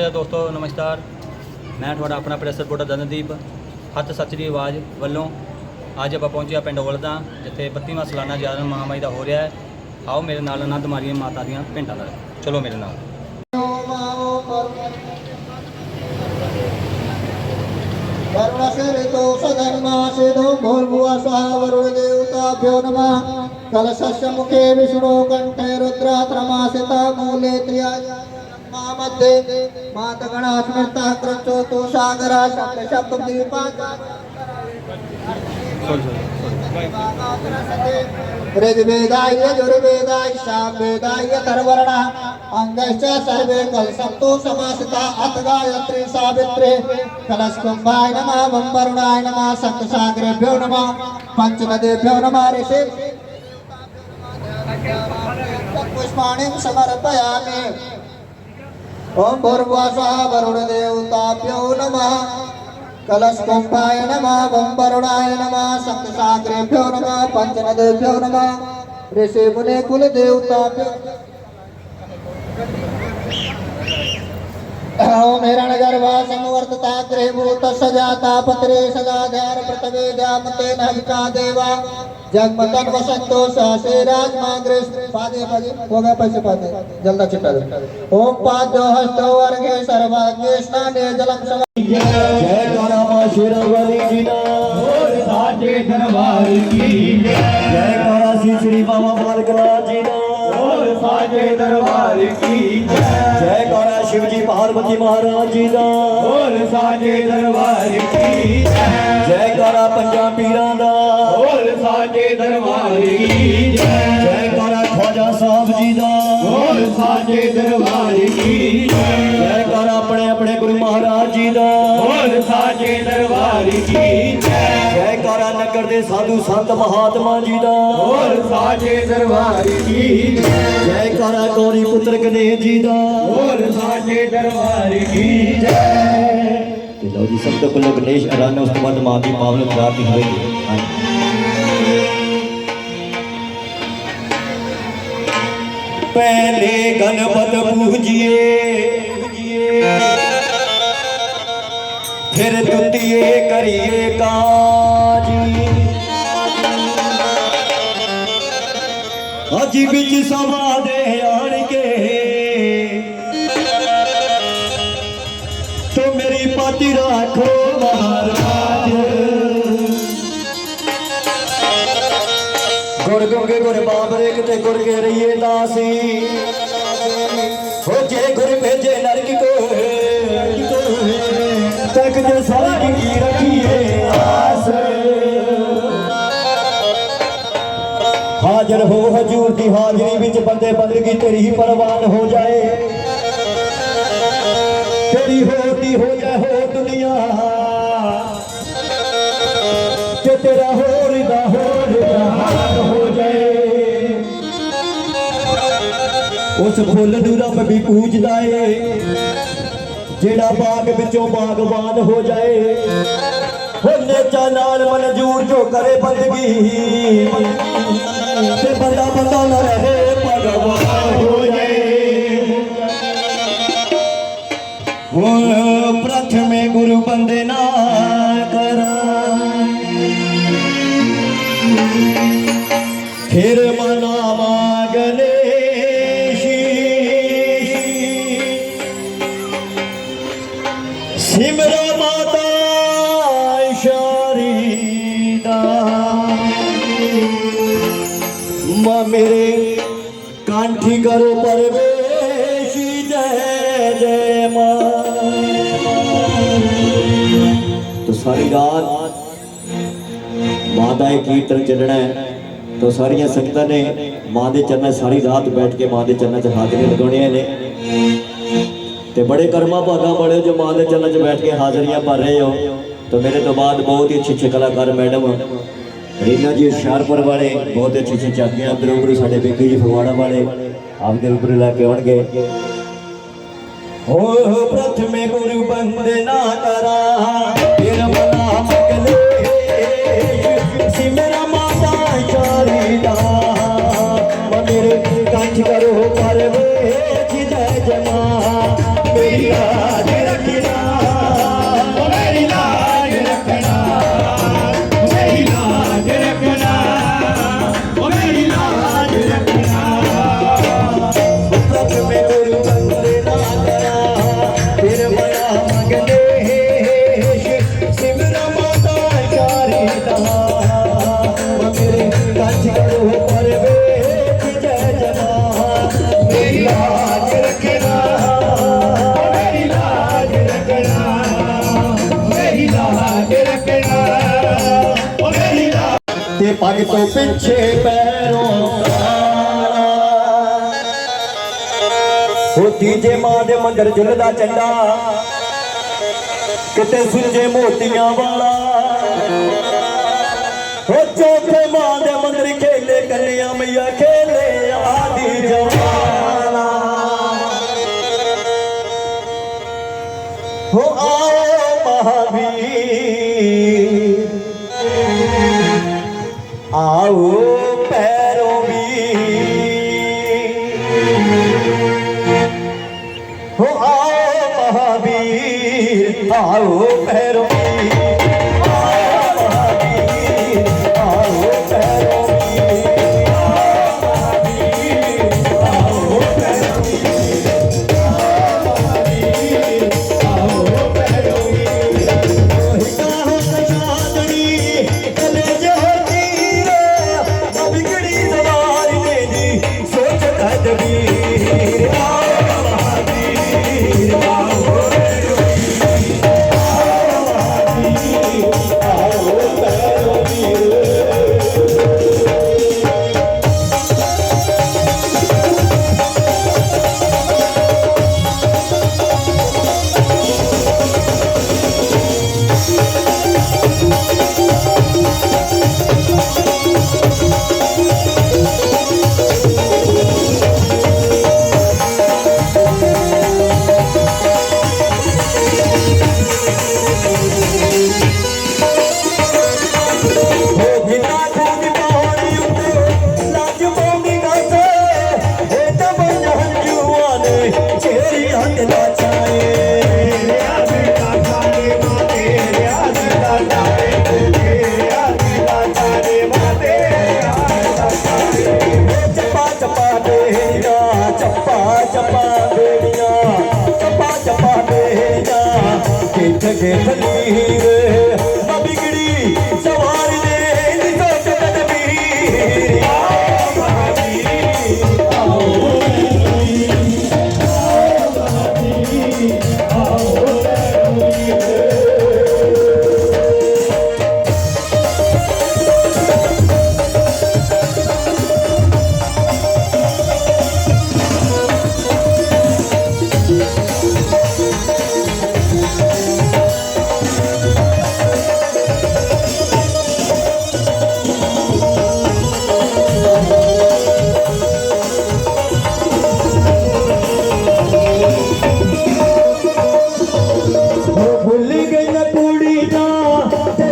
ਨਮਸਕਾਰ ਦੋਸਤੋ ਨਮਸਕਾਰ ਮੈਂ ਤੁਹਾਡਾ ਆਪਣਾ ਪ੍ਰੈਸ ਰਿਪੋਰਟਰ ਦਨਦੀਪ ਹੱਥ ਸੱਚ ਦੀ ਆਵਾਜ਼ ਵੱਲੋਂ ਅੱਜ ਆਪਾਂ ਪਹੁੰਚੇ ਆ ਪਿੰਡ ਔਲਦਾ ਜਿੱਥੇ 32ਵਾਂ ਸਾਲਾਨਾ ਜਾਰਨ ਮਹਾਮਾਈ ਦਾ ਹੋ ਰਿਹਾ ਹੈ ਆਓ ਮੇਰੇ ਨਾਲ ਆਨੰਦ ਮਾਰੀਏ ਮਾਤਾ ਦੀਆਂ ਪਿੰਡਾਂ ਦਾ ਚਲੋ ਮੇਰੇ ਨਾਲ वर्णसेवितो सधर्मासिदो भूर्भुवः सह वरुणदेवताभ्यो नमः कलशस्य मुखे मध्ये मातगणास्मृतः कृचो तोषागर शब्द शब्द दीपात ऋग्वेदाय यजुर्वेदाय सामवेदाय तर्वर्णः अङ्गश्च सर्वे कलसप्तो समासिता अथ गायत्री सावित्रे कलस्कुम्भाय नमः वम्बरुणाय नमः सप्तसागरेभ्यो नमः पञ्चनदेभ्यो नमः ऋषि पुष्पाणिं समर्पयामि ओम भूर्वासा वरुण देवताभ्यो नमः कलशकुंभाय नमः ओम वरुणाय नमः शक्तिसागरेभ्यो नमः पंचनदेभ्यो नमः ऋषि मुने कुल देवताभ्यो ओम हिरणगर्भा संवर्तताग्रे भूत सजाता पत्रे सदाधार पृथ्वी द्यामतेन हविका देवा जगमतन वसंतो सहसे राजमाग्रे पादे पादे हो गया पैसे पादे जल्दा चिपका दे ओम पादो हस्तो वर्गे सर्वाग्रे स्नाने जलम सवा जय करम शिरोवली जिना साचे दरबार की जय करासी श्री बाबा बालकला जिना साचे दरबार की जय ਸ਼ਿਵ ਜੀ ਪਾਰਵਤੀ ਮਹਾਰਾਜ ਜੀ ਦਾ ਹੋਰ ਸਾਜੇ ਦਰਬਾਰ ਕੀ ਜੈ ਜੈਕਾਰਾ ਪੰਜਾਂ ਪੀਰਾਂ ਦਾ ਹੋਰ ਸਾਜੇ ਦਰਬਾਰ ਕੀ ਜੈ ਜੈਕਾਰਾ ਖਵਾਜਾ ਸਾਹਿਬ ਜੀ ਦਾ ਹੋਰ ਸਾਜੇ ਦਰਬਾਰ ਕੀ ਜੈ ਜੈਕਾਰਾ ਆਪਣੇ ਆਪਣੇ ਗੁਰੂ ਮਹਾਰਾਜ ਜੀ ਦਾ ਹੋਰ ਸਾਜੇ ਦਰਬਾਰ ਕੀ ਜੈ ਜੈਕਾਰਾ ਨਗਰ ਦੇ ਸਾਧੂ ਸੰਤ ਮਹਾਤਮਾ ਜੀ ਦਾ ਹੋਰ ਸਾਜੇ ਦਰਬਾਰ ਕੀ ਜੈ महाराज गौरी पुत्र कन्हैया जी का दरबार की जय तो लो जी सब तो पहले गणेश अराना उस बाद मां दी पावन प्राप्ति होगी हां पहले गणपत पूजिए फिर दुतिए करिए काज ਅੱਖੀ ਵਿੱਚ ਸਵਾ ਦੇ ਆਣ ਕੇ ਤੂੰ ਮੇਰੀ ਪਾਤੀ ਰੱਖੋ ਮਹਾਰਾਜ ਗੁਰ ਗੋਗੇ ਗੁਰ ਬਾਬਰੇ ਕਿਤੇ ਗੁਰ ਕੇ ਰਹੀਏ ਦਾਸੀ ਹੋ ਜੇ ਗੁਰ ਭੇਜੇ ਨਰਕ ਕੋ ਤੱਕ ਜੇ ਸਾਰਾ ਕੀਰਾ ਹਾਜ਼ਰ ਹੋ ਹਜੂਰ ਦੀ ਹਾਜ਼ਰੀ ਵਿੱਚ ਬੰਦੇ ਬੰਦਗੀ ਤੇਰੀ ਹੀ ਪਰਵਾਨ ਹੋ ਜਾਏ ਤੇਰੀ ਹੋਤੀ ਹੋ ਜਾਏ ਹੋ ਦੁਨੀਆ ਤੇ ਤੇਰਾ ਹੋਰ ਦਾ ਹੋਰ ਜਹਾਨ ਹੋ ਜਾਏ ਉਸ ਫੁੱਲ ਨੂੰ ਰੱਬ ਵੀ ਪੂਜਦਾ ਏ ਜਿਹੜਾ ਬਾਗ ਵਿੱਚੋਂ ਬਾਗਬਾਨ ਹੋ ਜਾਏ ਹੋਨੇ ਚਾ ਨਾਲ ਮਨਜੂਰ ਜੋ ਕਰੇ ਬੰਦਗੀ ਤੇ ਬੰਦਾ ਬੰਦਾ ਨਾ ਰਹੇ ਭਗਵਾ ਹੋ ਜਾਏ ਹੁਣ ਪ੍ਰਥਮੇ ਗੁਰੂ ਬੰਦੇ ਨਾ ਕਰਾਂ ਫਿਰ ਮਨਾਵਾ ਗਣੇਸ਼ੀ ਸਿਮਰ की करो पर तो सारी रात माता कीर्तन चलना है तो सारिया संगत ने माँ के चरण सारी रात बैठ के माँ के चरण च हाजिरी लगाने ने बड़े कर्मा भागा बड़े जो माँ के चरण च बैठ के हाजिरियां भर रहे हो तो मेरे तो बाद बहुत ही अच्छे अच्छे कलाकार मैडम रीना जी हशियारपुर वाले बहुत अच्छे अच्छे चाकियाँ अंदर साढ़े बेकी जी फगवाड़ा वाले ਆਮਦੇ ਉਪਰ ਲੈ ਕੇ ਆਉਣਗੇ ਹੋ ਪ੍ਰਥਮੇ ਗੁਰੂ ਬੰਦਨਾ ਕਰਾ ਤੇ ਪੱਗ ਤੋਂ ਪਿੱਛੇ ਪੈਰੋਂ ਉਹ ਤੀਜੇ ਮਾਂ ਦੇ ਮੰਦਰ ਜੁਲਦਾ ਚੰਡਾ ਕਿਤੇ ਸੁਲਝੇ ਮੋਤੀਆਂ ਵਾਲਾ चोथे माद मंदरी खेले कले मैया खेले आदि जमान आओ भैरो बि हो भाभी आओ भैरो बि देख ली गई न पूरी ना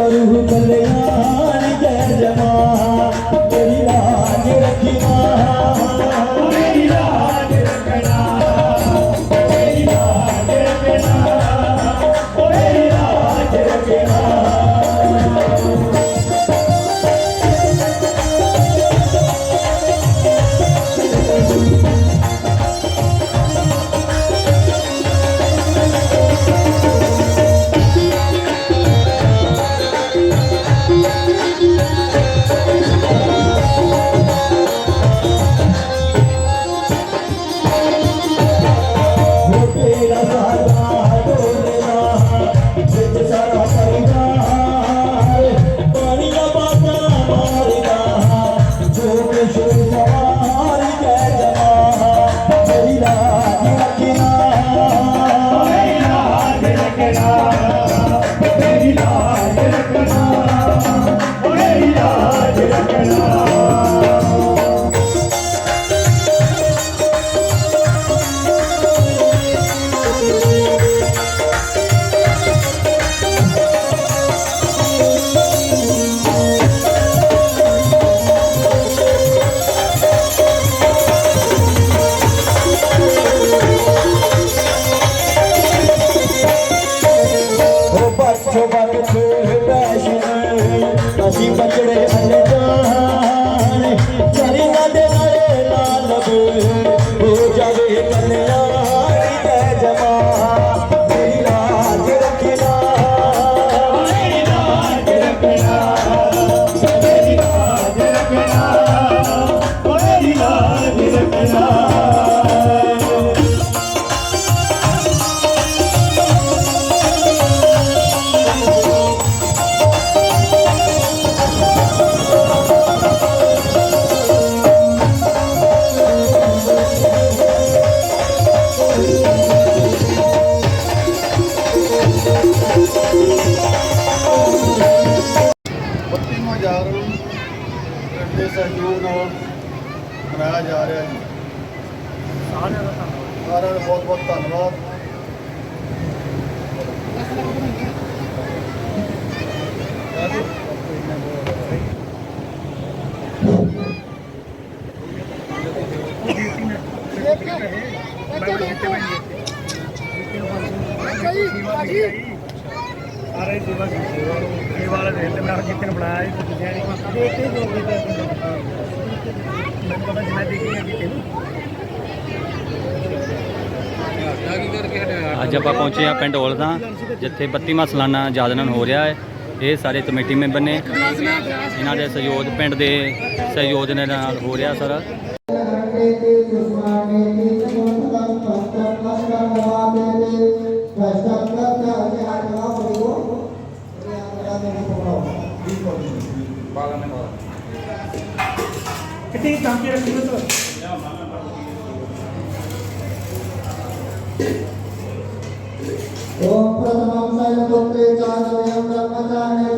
करू भले ਸਾਰੇ ਵਾਲਾ ਮੈਂ ਨਹੀਂ ਅੱਜ ਆਪਾਂ ਪਹੁੰਚੇ ਆ ਪਿੰਡ ਔਲਦਾ ਜਿੱਥੇ 32ਵਾਂ ਸਾਲਾਨਾ ਜਾਦਨਨ ਹੋ ਰਿਹਾ ਹੈ ਇਹ ਸਾਰੇ ਕਮੇਟੀ ਮੈਂਬਰ ਨੇ ਇਹਨਾਂ ਦੇ ਸਹਿਯੋਗ ਪਿੰਡ ਦੇ ਸਹਿਯੋਗ ਨਾਲ ਹੋ ਰਿਹਾ ਸਾਰਾ ঝাঁপিয়ে রাখবে তো ओम प्रथमं सर्वपुत्रे चादवयं ब्रह्मचार्य